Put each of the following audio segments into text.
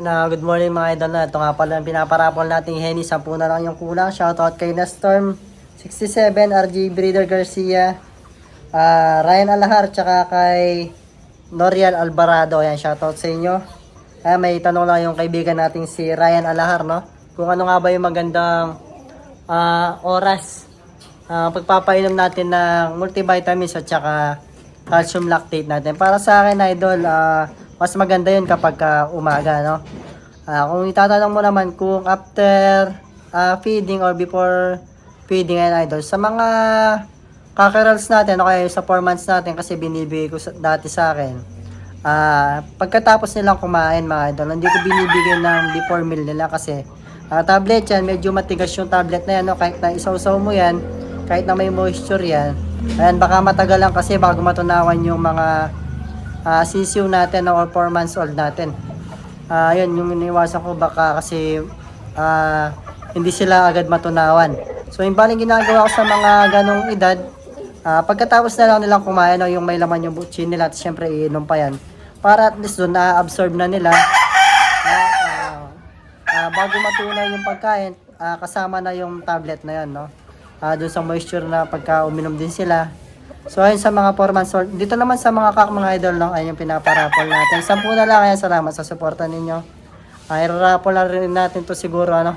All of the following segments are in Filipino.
Na good morning mga idol na. Ito nga pala ang pinaparapol nating Henny. Sampu na lang yung kulang. Shoutout kay Nestorm 67, RG Breeder Garcia, ah, Ryan Alahar, tsaka kay Noriel Alvarado. Ayan, shoutout sa inyo. Ah, may tanong lang yung kaibigan nating si Ryan Alahar, no? Kung ano nga ba yung magandang ah, oras ah, pagpapainom natin ng multivitamins at tsaka calcium lactate natin. Para sa akin, idol, ah, mas maganda yun kapag ah, umaga, no? Ah, kung itatanong mo naman kung after ah, feeding or before feeding, ayan, idol, sa mga kakerals natin, o kaya sa 4 months natin, kasi binibigay ko sa, dati sa akin, ah pagkatapos nilang kumain, mga idol, hindi ko binibigay ng before meal nila kasi ah, tablet yan, medyo matigas yung tablet na yan, no? kahit na isaw-saw mo yan, kahit na may moisture yan, ayan, baka matagalan kasi bago matunawan yung mga ah, sisiw natin or 4 months old natin. Ah, yun, yung iniwasan ko baka kasi ah, hindi sila agad matunawan. So, yung baling ginagawa ko sa mga ganong edad, ah, pagkatapos na lang nilang kumain, no, yung may laman yung butchin nila, at syempre iinom pa yan, para at least doon na-absorb na nila na, ah, ah, bago matunaw yung pagkain, ah, kasama na yung tablet na yan, no? Ah, doon sa moisture na pagka uminom din sila. So, ayun sa mga 4 months old. Dito naman sa mga kak, mga idol, no? ayun yung pinaparapol natin. Sampu na lang, kaya salamat sa suporta ninyo. Ay, rarapol na rin natin to siguro, ano?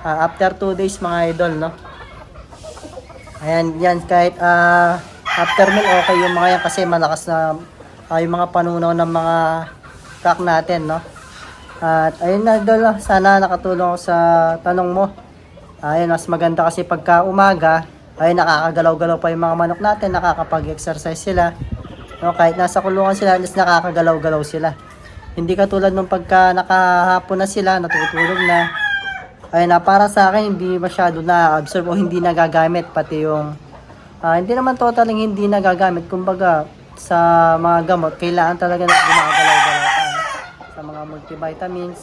Ah, after 2 days, mga idol, no? Ayan, yan, kahit ah, after meal, okay yung mga yan kasi malakas na ah, yung mga panunaw ng mga kak natin, no? At ayun na, idol, sana nakatulong ako sa tanong mo. Ayun, mas maganda kasi pagka umaga, ay nakakagalaw-galaw pa yung mga manok natin, nakakapag-exercise sila. No, kahit nasa kulungan sila, at least nakakagalaw-galaw sila. Hindi katulad nung pagka nakahapon na sila, natutulog na. Ay na para sa akin, hindi masyado na-absorb o hindi nagagamit. Pati yung, ah, hindi naman totaling hindi nagagamit. Kumbaga, sa mga gamot, kailangan talaga na gumagalaw-galaw? Sa mga multivitamins,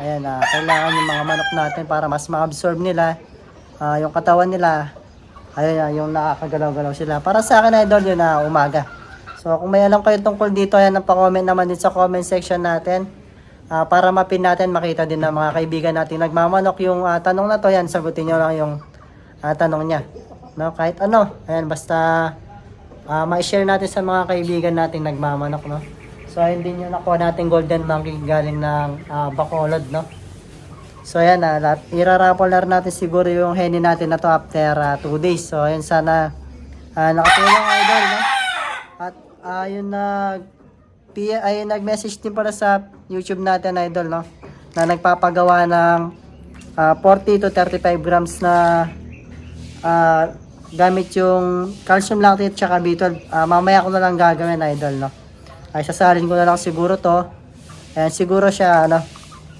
ayan, ah, kailangan yung mga manok natin para mas ma-absorb nila ah, yung katawan nila. Ayun, ah, yung nakakagalaw-galaw sila. Para sa akin, idol, yun na umaga. So, kung may alam kayo tungkol dito, ayan, pa-comment naman din sa comment section natin. Ah, para mapin natin, makita din ng mga kaibigan natin nagmamanok yung ah, tanong na to. Yan, sagutin nyo lang yung ah, tanong niya. No, kahit ano, ayan, basta ah, ma-share natin sa mga kaibigan natin nagmamanok, no. So, ayun din yung nakuha natin golden monkey galing ng ah, Bacolod, no. So ayan na, lahat, irarapol na rin natin siguro yung henny natin na to after 2 days. So ayan sana uh, nakatulong idol, no? At ayun nag P- ayun nag-message din pala sa YouTube natin idol, no? Na nagpapagawa ng ah, 40 to 35 grams na ah, gamit yung calcium lactate tsaka B12. Ah, mamaya ko na lang gagawin idol, no? Ay sasalin ko na lang siguro to. Ayan, siguro siya, ano,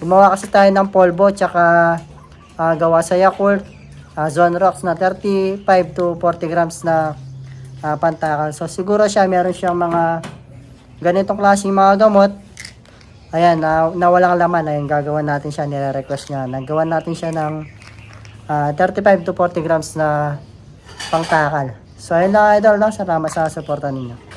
gumawa kasi tayo ng polvo, tsaka ah, gawa sa Yakult, ah, Zone Rocks na 35 to 40 grams na ah, pantakal. So, siguro siya, meron siyang mga ganitong klaseng mga gamot. Ayan, na, na walang laman, ayun, gagawa natin siya, nire-request niya. Nagawa natin siya ng ah, 35 to 40 grams na pangtakal. So, ayun lang, idol, no? salamat sa suporta ninyo.